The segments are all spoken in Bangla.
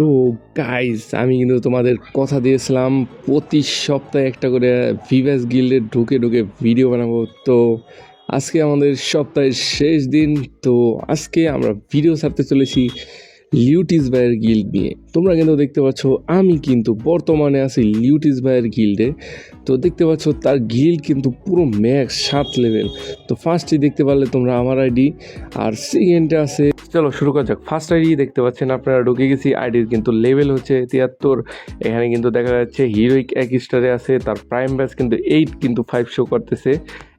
তো গাইস আমি কিন্তু তোমাদের কথা দিয়েছিলাম, প্রতি সপ্তাহে একটা করে ভিভাস গিল্ডে ঢুকে ঢুকে ভিডিও বানাবো। তো আজকে আমাদের সপ্তাহের শেষ দিন, তো আজকে আমরা ভিডিও ছাড়তে চলেছি লিউটিস ভাইয়ের গিল্ড নিয়ে। তোমরা কিন্তু দেখতে পাচ্ছ, আমি কিন্তু বর্তমানে আছি লিউটিস ভাইয়ের গিল্ডে তো দেখতে পাচ্ছ, তার গিল্ড কিন্তু পুরো ম্যাক্স সাত লেভেল তো ফার্স্টে দেখতে পারলে তোমরা আমার আইডি আর সেকেন্ডে আছে চলো শুরু করা যাক। ফার্স্ট আইডি দেখতে পাচ্ছেন, আপনারা ঢুকে গেছি। আইডির কিন্তু লেভেল হচ্ছে তিয়াত্তর। এখানে কিন্তু দেখা যাচ্ছে হিরোইক এক স্টারে আছে। তার প্রাইম ব্যাচ কিন্তু এইট কিন্তু ফাইভ শো করতেছে।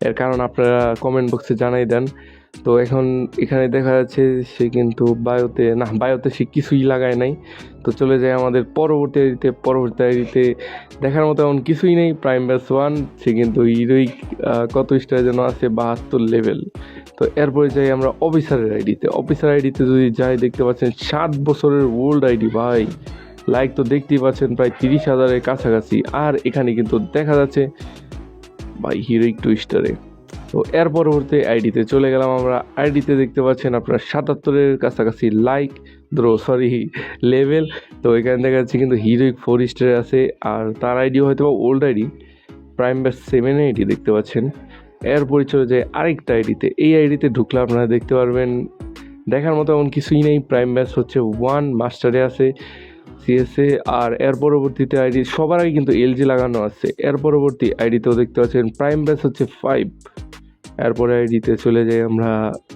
এর কারণ আপনারা কমেন্ট বক্সে জানাই দেন। তো এখন এখানে দেখা যাচ্ছে সে কিন্তু বায়োতে, না, বায়োতে সে কিছুই লাগায় নাই। তো চলে যায় আমাদের পরবর্তী আইডিতে পরবর্তী আইডিতে দেখার মতো এমন কিছুই নেই। প্রাইম ব্যাস ওয়ান সে কিন্তু হিরোইক কত স্টার যেন আছে, বাহাত্তর লেভেল তো এরপরে যাই আমরা অফিসারের আইডিতে। অফিসার আইডিতে যদি যাই, দেখতে পাচ্ছেন সাত বছরের ওল্ড আইডি, ভাই। লাইক তো দেখতেই পাচ্ছেন, প্রায় তিরিশ হাজারের কাছাকাছি। আর এখানে কিন্তু দেখা যাচ্ছে, ভাই হিরোইক টু স্টারে তো এর পরবর্তী আইডিতে চলে গেলাম আমরা। আইডিতে দেখতে পাচ্ছেন আপনার সাতাত্তরের কাছাকাছি লাইক দ্রো সরি লেভেল তো এখানে দেখা যাচ্ছে কিন্তু হিরোইক ফোর স্টারে আছে, আর তার আইডি হয়তো বা old ID prime batch seven ID দেখতে পাচ্ছেন। এরপরে চলে যায় আরেকটা আইডিতে। এই আইডিতে ঢুকলে আপনারা দেখতে পারবেন, দেখার মতো এমন কিছুই নেই। প্রাইম ব্যাস হচ্ছে ওয়ান মাস্টারে আছে সিএসএ আর এর পরবর্তীতে আইডি সবার আগে কিন্তু এলজি লাগানো আছে। এর পরবর্তী আইডিতেও দেখতে পাচ্ছেন প্রাইম ব্যাস হচ্ছে ফাইভ এরপরে আইডিতে চলে যাই আমরা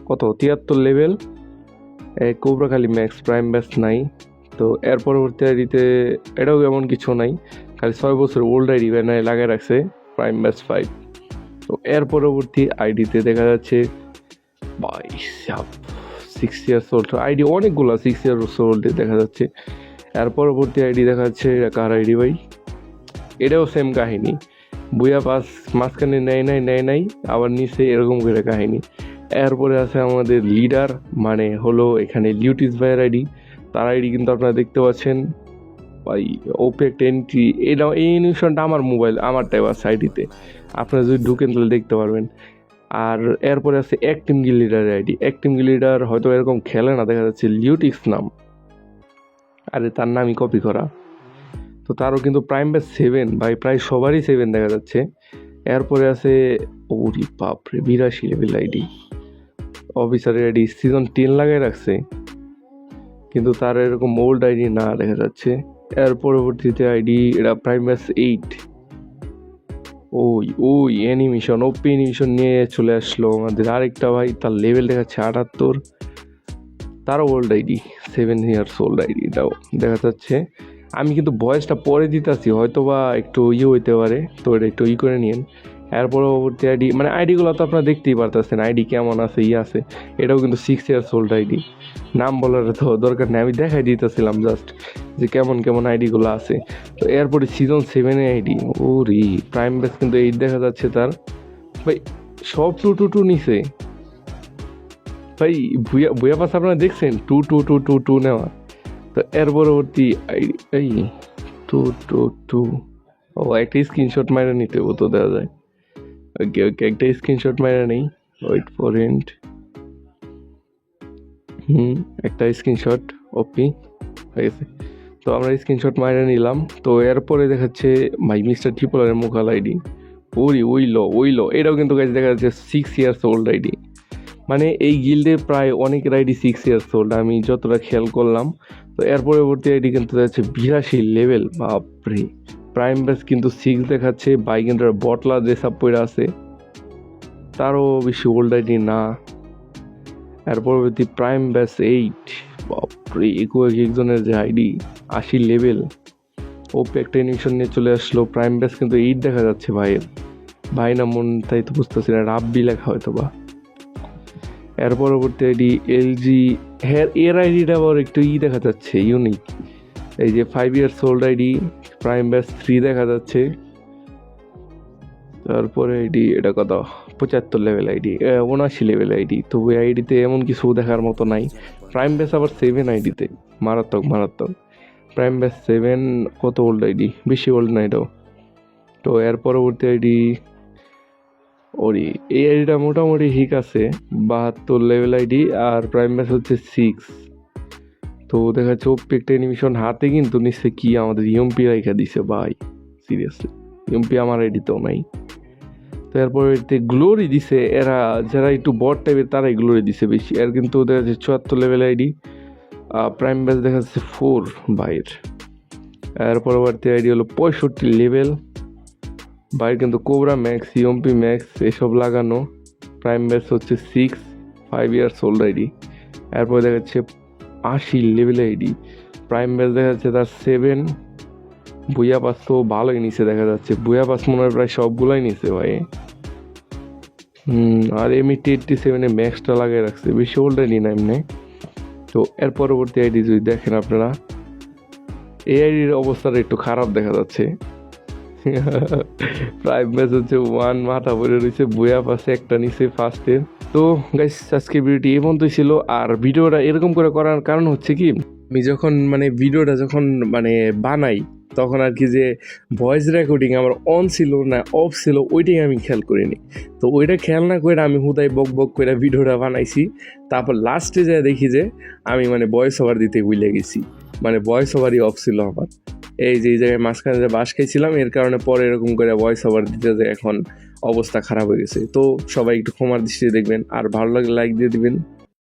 কত? তিয়াত্তর লেভেল কোবরাখালি ম্যাক্স প্রাইম ব্যাস নাই। তো এর পরবর্তী আইডিতে এটাও এমন কিছু নাই। খালি ছয় বছর ওল্ড আইডি ব্যানারে লাগাই রাখছে প্রাইম ব্যাস ফাইভ তো এর পরবর্তী আইডিতে দেখা যাচ্ছে সিক্স ইয়ার্স ওল্ড আইডি অনেকগুলো সিক্স ইয়ার্স ওল্ড দেখা যাচ্ছে। এর পরবর্তী আইডি দেখা যাচ্ছে কার আইডি ভাই? এটাও সেম কাহিনী। বুয়া পাস মাঝখানে নেয় নাই নেয় নাই, আবার নিচে এরকম করে কাহিনী। এরপরে আছে আমাদের লিডার মানে হলো এখানে লিউটিস ভাইয়ের আইডি। তার আইডি কিন্তু আপনারা দেখতে পাচ্ছেন। ভাই, ওপেক এন্ট্রি এটা এই ইনভিশনটা আমার মোবাইল, আমার টাইপ আছে আইডিতে। আপনারা যদি ঢুকেন তাহলে দেখতে পারবেন। আর এরপরে আছে অ্যাক্টিম গিল লিডারের আইডি। অ্যাক্টিম গিল লিডার হয়তো এরকম খেলে না, দেখা যাচ্ছে লিউটিক্স নাম। আরে তার নামই কপি করা। তো তারও কিন্তু প্রাইম ব্যাচ সেভেন ভাই প্রায় সবারই সেভেন দেখা যাচ্ছে। এরপরে আছে, ওরি বাপরে, বিরাশি লেভেল আইডি অফিসারের আইডি সিজন টেন লাগাই রাখছে। কিন্তু তার এরকম ওল্ড আইডি না দেখা যাচ্ছে। এর পরবর্তীতে আইডি এটা প্রাইম ব্যাচ এইট ওই ওই অ্যানিমেশন ওপি অ্যানিমেশন নিয়ে চলে আসলো আমাদের। আরেকটা ভাই, তার লেভেল দেখাচ্ছে আটাত্তর। তারও old ID seven years old ID এটাও দেখা যাচ্ছে। আমি কিন্তু বয়সটা পরে দিতেছি হয়তো বা একটু ইয়ে হইতে পারে। তো এটা একটু ই করে নিন এর পরবর্তী আইডি মানে আইডিগুলো তো আপনারা দেখতেই পারতেছেন, আইডি কেমন আছে, ই আছে। এটাও কিন্তু সিক্স ইয়ার্স ওল্ড আইডি। নাম বলার তো দরকার নেই, আমি দেখাই দিতেছিলাম জাস্ট যে কেমন কেমন আইডিগুলো আছে। তো এরপরে সিজন সেভেনের আইডি ও রি প্রাইম বেস কিন্তু এইট দেখা যাচ্ছে তার। ভাই, সব টু টু টু নিছে। ভাই ভুয়া ভুয়া পাস আপনারা দেখছেন? Two two two two two নেওয়া। তো এর পরবর্তী এই টু টু টু। ও, একটা স্ক্রিনশট মারা নিতে ও তো দেওয়া যায় ওকে ওকে, একটা স্ক্রিনশট মারা নেই। ওয়েট ফর এন্ড হুম, একটা স্ক্রিনশট ওপি, হয়ে গেছে। তো আমরা স্ক্রিনশট মারা নিলাম। তো এরপরে দেখাচ্ছে ভাই মিস্টার ট্রিপলারের মুখাল আইডি। ওই ওইলো ওইলো এটাও কিন্তু কাছে দেখা যাচ্ছে সিক্স ইয়ার্স ওল্ড আইডি। মানে এই গিল্ডে প্রায় অনেকের আইডি সিক্স ইয়ার্স ওল্ড আমি যতটা খেয়াল করলাম। তো এর পরবর্তী আইডি কিন্তু যাচ্ছে বিরাশি লেভেল বাপরে। প্রাইম ব্যাস কিন্তু সিক্স দেখাচ্ছে বাইকেন্টার বটলা যে সাপ পড়ে আছে, তারও বেশি ওল্ড আইডি না। এর পরবর্তী প্রাইম ব্যাস এইট বাপরে একু এক একজনের যে আইডি আশি লেভেল ওপে একটা নিয়ে চলে আসলো। প্রাইম ব্যাস কিন্তু এইট দেখা যাচ্ছে ভাইয়ের। ভাই না মন, তাই তো বুঝতেছি না, রাব্বি লেখা হয়তো বা এর পরবর্তী আইডি এলজি হ্যাঁ এর আইডিটা আবার একটু ই দেখা যাচ্ছে ইউনিক এই যে five years old ID prime batch three দেখা যাচ্ছে। তারপরে আইডি, এটা কত? পঁচাত্তর লেভেল আইডি উনআশি লেভেল আইডি। তো ওই আইডিতে এমন কিছু দেখার মতো নাই। প্রাইম ব্যাস আবার সেভেন আইডিতে, মারাত্মক মারাত্মক। প্রাইম ব্যাস সেভেন কত ওল্ড আইডি? বেশি ওল্ড না এটাও। তো এর পরবর্তী আইডি ওরি, এই আইডিটা মোটামুটি ঠিক আছে, বাহাত্তর লেভেল আইডি আর প্রাইম ব্যাস হচ্ছে সিক্স তো তো দেখা যাচ্ছে একটা অ্যানিমেশন হাতে কিন্তু নিচ্ছে কি আমাদের ইউএমপি রেখা দিছে, ভাই সিরিয়াসলি ইউএমপি আমার এডিতেও নাই। তো এরপর এতে গ্লোরি দিছে, এরা যারা একটু বট টাইপের তারাই গ্লোরি দিছে বেশি। এর কিন্তু দেখা যাচ্ছে চুয়াত্তর লেভেল আইডি প্রাইম ব্যাচ দেখা যাচ্ছে ফোর বাইর এর পরবর্তী আইডি হলো পঁয়ষট্টি লেভেল বাইর কিন্তু কোবরা ম্যাক্স ইউএমপি ম্যাক্স এসব লাগানো। প্রাইম ব্যাচ হচ্ছে six five years old ID এরপরে দেখা যাচ্ছে আশি লেভেল আইডি প্রাইম ব্যাচ দেখা যাচ্ছে তার সেভেন বুয়া পাস তো ভালোই নিচে দেখা যাচ্ছে। বুয়া পাস মনে হয় প্রায় সবগুলোই নিচে ভাই। আর এমনি এইটটি সেভেনে ম্যাক্সটা লাগিয়ে রাখছে। বেশি ওল্ড আইডি না এমনি। তো এর পরবর্তী আইডি যদি দেখেন আপনারা, এই আইডির অবস্থাটা একটু খারাপ দেখা যাচ্ছে। প্রাইম ম্যাচ হচ্ছে ওয়ান মাথা পরে রয়েছে বইয়া পাশে একটা নিচে ফার্স্টের তো গাইস আজকের ভিডিওটি এই পর্যন্তই ছিল। আর ভিডিওটা এরকম করে করার কারণ হচ্ছে কি, আমি যখন মানে ভিডিওটা যখন মানে বানাই, তখন আর কি যে ভয়েস রেকর্ডিং আমার অন ছিল না অফ ছিল, ওইটাই আমি খেয়াল করিনি। তো ওইটা খেয়াল না করে আমি হুদায় বক বক করে ভিডিওটা বানাইছি। তারপর লাস্টে যায় দেখি যে আমি মানে ভয়েস ওভার দিতে ভুলে গেছি। মানে ভয়েস ওভারই অফ ছিল আমার। এই যে জায়গায় মাঝখানে যে বাস খাইছিলাম, এর কারণে পরে এরকম করে ভয়েস ওভার দিতে যে এখন অবস্থা খারাপ হয়ে গেছে। তো সবাই একটু ক্ষমার দৃষ্টি দেখবেন, আর ভালো লাগলে লাইক দিয়ে দিবেন।